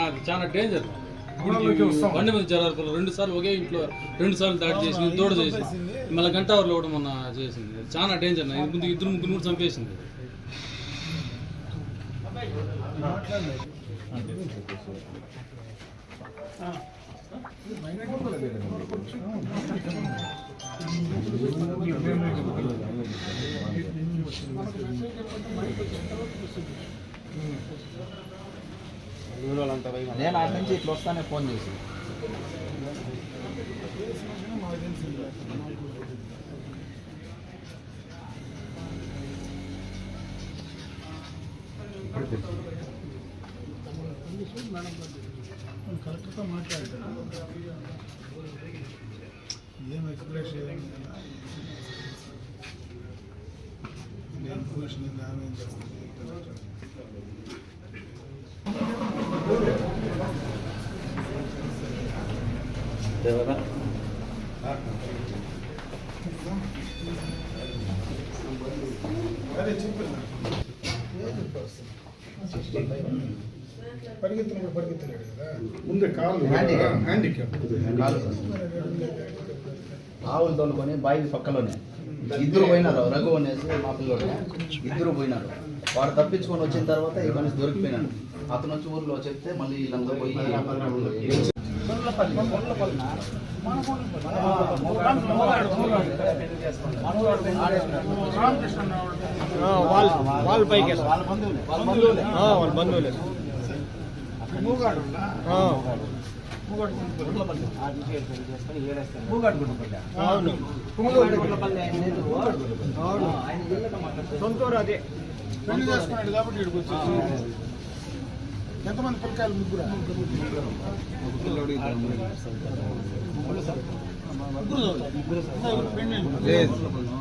అది చాలా డేంజర్ బండి మీద జరారు రెండు సార్లు ఒకే ఇంట్లో రెండు సార్లు దాడి చేసింది తోడు చేసింది. మళ్ళీ గంట అవర్లో కూడా మొన్న చేసింది. చాలా డేంజర్ ముందు ఇద్దరు ముగ్గురు కూడా చంపేసింది. నేను అటు నుంచి ఇట్లా వస్తానే ఫోన్ చేసి. కలెక్టర్తో మాట్లాడారు ఏం ఎక్స్ప్రెస్ నేను పొజిషన్ ఉంది ఆమె ఏం చెప్పిన పరిగెత్తినప్పుడు పరిగెత్తలేడు కదా. ముందే కాలు. హ్యాండిక్యాప్. ఆవులు తోలుకొని బావి పక్కలోనే. ఇద్దరు పోయినారు రఘు అనేసి మా పిల్లోడే ఇద్దరు పోయినారు. వాడు తప్పించుకొని వచ్చిన తర్వాత ఈ మనిషి దొరికిపోయినాడు. అతను వచ్చి ఊర్లో చెప్తే మళ్ళీ వీళ్ళందరూ పోయి వాళ్ళ పైకి వాళ్ళ బంధువులే. వాళ్ళ బంధువులే. వాళ్ళ బంధువులే. మూగాడు అవును. సొంతూరు అదే. పెళ్ళి చేసుకున్నాడు కాబట్టి ఇక్కడికి వచ్చేసి ఎంతమంది పిల్లకాయలు ముగ్గురు?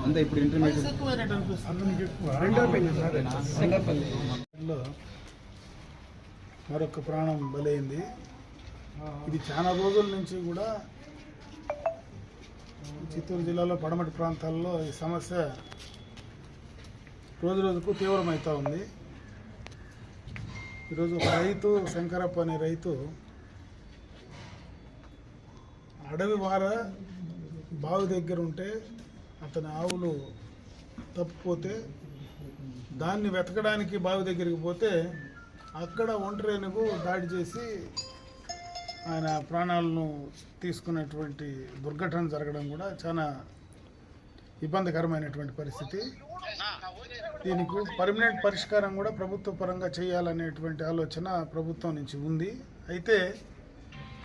అంతే ఇప్పుడు ఇంటర్మీడియట్ మరొక ప్రాణం బలైంది. ఇది చాలా రోజుల నుంచి కూడా చిత్తూరు జిల్లాలో పడమటి ప్రాంతాల్లో ఈ సమస్య రోజు రోజుకు తీవ్రమవుతూ ఉంది. ఈరోజు ఒక రైతు శంకరప్ప అనే రైతు అడవి వార బావి దగ్గర ఉంటే అతని ఆవులు తప్పిపోతే దాన్ని వెతకడానికి బావి దగ్గరికి పోతే అక్కడ ఒంటరేనుగు దాడి చేసి ఆయన ప్రాణాలను తీసుకునేటువంటి దుర్ఘటన జరగడం కూడా చాలా ఇబ్బందికరమైనటువంటి పరిస్థితి. దీనికి పర్మనెంట్ పరిష్కారం కూడా ప్రభుత్వ పరంగా చేయాలనేటువంటి ఆలోచన ప్రభుత్వం నుంచి ఉంది. అయితే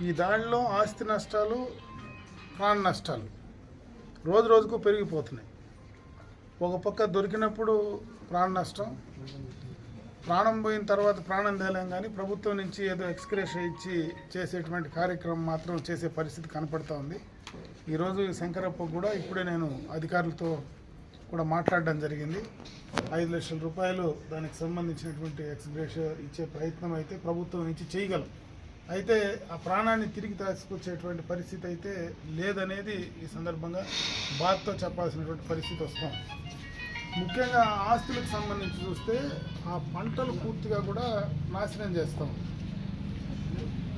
ఈ దాడిలో ఆస్తి నష్టాలు ప్రాణ నష్టాలు రోజు రోజుకు పెరిగిపోతున్నాయి. ఒక పక్క దొరికినప్పుడు ప్రాణ నష్టం ప్రాణం పోయిన తర్వాత ప్రాణం తేలేం కానీ ప్రభుత్వం నుంచి ఏదో ఎక్స్క్రేష్ ఇచ్చి చేసేటువంటి కార్యక్రమం మాత్రం చేసే పరిస్థితి కనపడుతూ ఉంది. ఈరోజు ఈ శంకరప్ప కూడా ఇప్పుడే నేను అధికారులతో కూడా మాట్లాడడం జరిగింది. ఐదు లక్షల రూపాయలు దానికి సంబంధించినటువంటి ఎక్స్గ్రేష ఇచ్చే ప్రయత్నం అయితే ప్రభుత్వం నుంచి చేయగలం. అయితే ఆ ప్రాణాన్ని తిరిగి తీసుకొచ్చేటువంటి పరిస్థితి అయితే లేదనేది ఈ సందర్భంగా బాధతో చెప్పాల్సినటువంటి పరిస్థితి వస్తాం ముఖ్యంగా ఆస్తులకు సంబంధించి చూస్తే ఆ పంటలు పూర్తిగా కూడా నాశనం చేస్తాం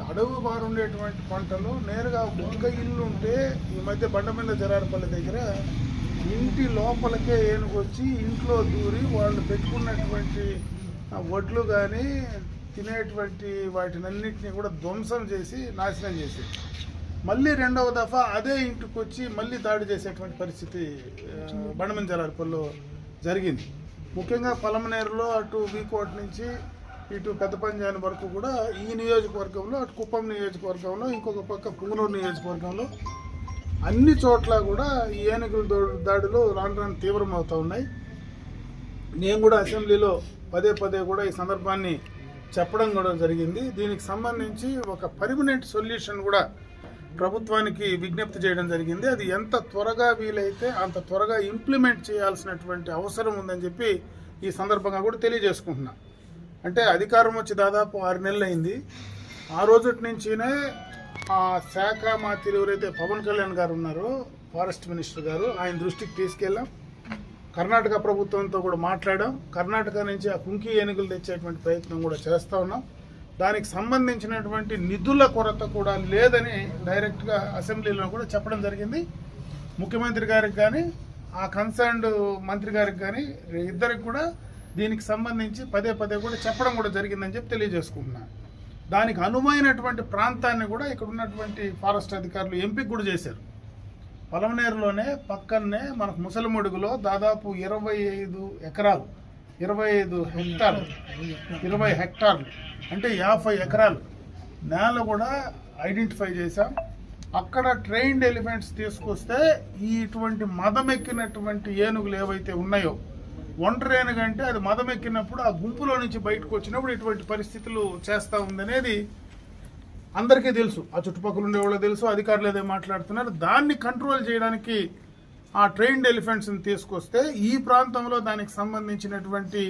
అడవు బారుండేటువంటి పంటలు నేరుగా బొంగ ఇల్లు ఉంటే ఈ మధ్య బండమిల్ల జరారపల్లి దగ్గర ఇంటి లోపలికే ఏనుగొచ్చి ఇంట్లో దూరి వాళ్ళు పెట్టుకున్నటువంటి వడ్లు కానీ తినేటువంటి వాటినన్నింటినీ కూడా ధ్వంసం చేసి నాశనం చేసి మళ్ళీ రెండవ దఫా అదే ఇంటికి వచ్చి మళ్ళీ దాడి చేసేటువంటి పరిస్థితి ఆ, బండమిల్ల జరారపల్లిలో జరిగింది. ముఖ్యంగా పలమనేరులో అటు వీకోట్ నుంచి ఇటు పెద్ద పంజాని వరకు కూడా ఈ నియోజకవర్గంలో అటు కుప్పం నియోజకవర్గంలో ఇంకొక పక్క పుంగనూరు నియోజకవర్గంలో అన్ని చోట్ల కూడా ఈ ఏనుగుల దాడులు రాను రాను తీవ్రమవుతూ ఉన్నాయి. నేను కూడా అసెంబ్లీలో పదే పదే కూడా ఈ సందర్భాన్ని చెప్పడం కూడా జరిగింది. దీనికి సంబంధించి ఒక పర్మనెంట్ సొల్యూషన్ కూడా ప్రభుత్వానికి విజ్ఞప్తి చేయడం జరిగింది. అది ఎంత త్వరగా వీలైతే అంత త్వరగా ఇంప్లిమెంట్ చేయాల్సినటువంటి అవసరం ఉందని చెప్పి ఈ సందర్భంగా కూడా తెలియజేసుకుంటున్నా. అంటే అధికారం వచ్చి దాదాపు ఆరు నెలలు అయింది ఆ రోజుటి నుంచినే ఆ శాఖ మా ఎవరైతే పవన్ కళ్యాణ్ గారు ఉన్నారో ఫారెస్ట్ మినిస్టర్ గారు ఆయన దృష్టికి తీసుకెళ్ళాం. కర్ణాటక ప్రభుత్వంతో కూడా మాట్లాడాం. కర్ణాటక నుంచి ఆ కుంకి ఏనుగులు తెచ్చేటువంటి ప్రయత్నం కూడా చేస్తూ ఉన్నాం. దానికి సంబంధించినటువంటి నిధుల కొరత కూడా లేదని డైరెక్ట్గా అసెంబ్లీలో కూడా చెప్పడం జరిగింది. ముఖ్యమంత్రి గారికి కానీ ఆ కన్సర్న్డ్ మంత్రి గారికి కానీ ఇద్దరికి కూడా దీనికి సంబంధించి పదే పదే కూడా చెప్పడం కూడా జరిగిందని చెప్పి తెలియజేసుకుంటున్నాను దానికి అనువైనటువంటి ప్రాంతాన్ని కూడా ఇక్కడ ఉన్నటువంటి ఫారెస్ట్ అధికారులు ఎంపిక కూడా చేశారు. పొలంనేరులోనే పక్కనే మనకు ముసలిమడుగులో దాదాపు ఇరవై ఐదు ఎకరాలు ఇరవై ఐదు హెక్టార్లు ఇరవై హెక్టార్లు అంటే యాభై ఎకరాలు నేల కూడా ఐడెంటిఫై చేశాం. అక్కడ ట్రైన్డ్ ఎలిఫెంట్స్ తీసుకొస్తే ఈ ఇటువంటి మదమెక్కినటువంటి ఏనుగులు ఏవైతే ఉన్నాయో ఒంటరి కంటే అంటే అది ఎక్కినప్పుడు ఆ గుంపులో నుంచి బయటకు వచ్చినప్పుడు ఇటువంటి పరిస్థితులు చేస్తూ ఉందనేది అందరికీ తెలుసు. ఆ చుట్టుపక్కల ఉండే వాళ్ళకి తెలుసు అధికారులు ఏదో మాట్లాడుతున్నారు. దాన్ని కంట్రోల్ చేయడానికి ఆ ట్రైన్డ్ ఎలిఫెంట్స్ని తీసుకొస్తే ఈ ప్రాంతంలో దానికి సంబంధించినటువంటి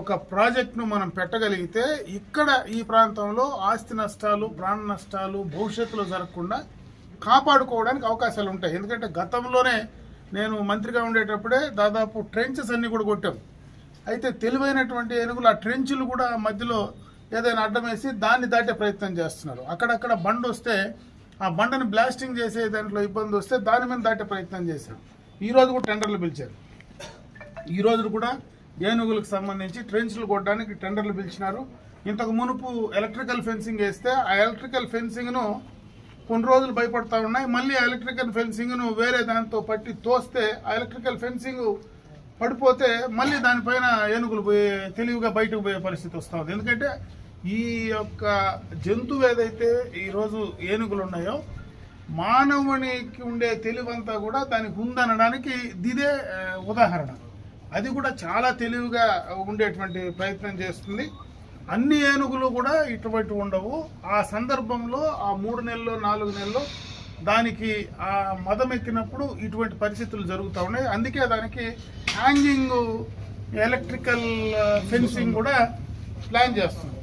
ఒక ప్రాజెక్ట్ను మనం పెట్టగలిగితే ఇక్కడ ఈ ప్రాంతంలో ఆస్తి నష్టాలు ప్రాణ నష్టాలు భవిష్యత్తులో జరగకుండా కాపాడుకోవడానికి అవకాశాలు ఉంటాయి. ఎందుకంటే గతంలోనే నేను మంత్రిగా ఉండేటప్పుడే దాదాపు ట్రెంచెస్ అన్నీ కూడా కొట్టాం. అయితే తెలివైనటువంటి ఏనుగులు ఆ ట్రెంచులు కూడా మధ్యలో ఏదైనా అడ్డం వేసి దాన్ని దాటే ప్రయత్నం చేస్తున్నారు. అక్కడక్కడ బండ్ వస్తే ఆ బండని బ్లాస్టింగ్ చేసే దాంట్లో ఇబ్బంది వస్తే దాని మీద దాటే ప్రయత్నం చేశారు. ఈరోజు కూడా టెండర్లు పిలిచారు. ఈరోజు కూడా ఏనుగులకు సంబంధించి ట్రెంచ్లు కొట్టడానికి టెండర్లు పిలిచినారు. ఇంతకు మునుపు ఎలక్ట్రికల్ ఫెన్సింగ్ వేస్తే ఆ ఎలక్ట్రికల్ ఫెన్సింగ్ను కొన్ని రోజులు భయపడతా ఉన్నాయి. మళ్ళీ ఎలక్ట్రికల్ ఫెన్సింగ్ను వేరే దాంతో పట్టి తోస్తే ఆ ఎలక్ట్రికల్ ఫెన్సింగ్ పడిపోతే మళ్ళీ దానిపైన ఏనుగులు పోయే తెలివిగా బయటకు పోయే పరిస్థితి వస్తుంది. ఎందుకంటే ఈ యొక్క జంతువు ఏదైతే ఈరోజు ఏనుగులు ఉన్నాయో మానవునికి ఉండే తెలివంతా కూడా దానికి ఉందనడానికి ఇదే ఉదాహరణ. అది కూడా చాలా తెలివిగా ఉండేటువంటి ప్రయత్నం చేస్తుంది. అన్ని ఏనుగులు కూడా ఇటువంటి ఉండవు. ఆ సందర్భంలో ఆ మూడు నెలలు నాలుగు నెలలు దానికి ఆ మదం ఎక్కినప్పుడు ఇటువంటి పరిస్థితులు జరుగుతూ ఉన్నాయి. అందుకే దానికి హ్యాంగింగ్ ఎలక్ట్రికల్ ఫెన్సింగ్ కూడా ప్లాన్ చేస్తుంది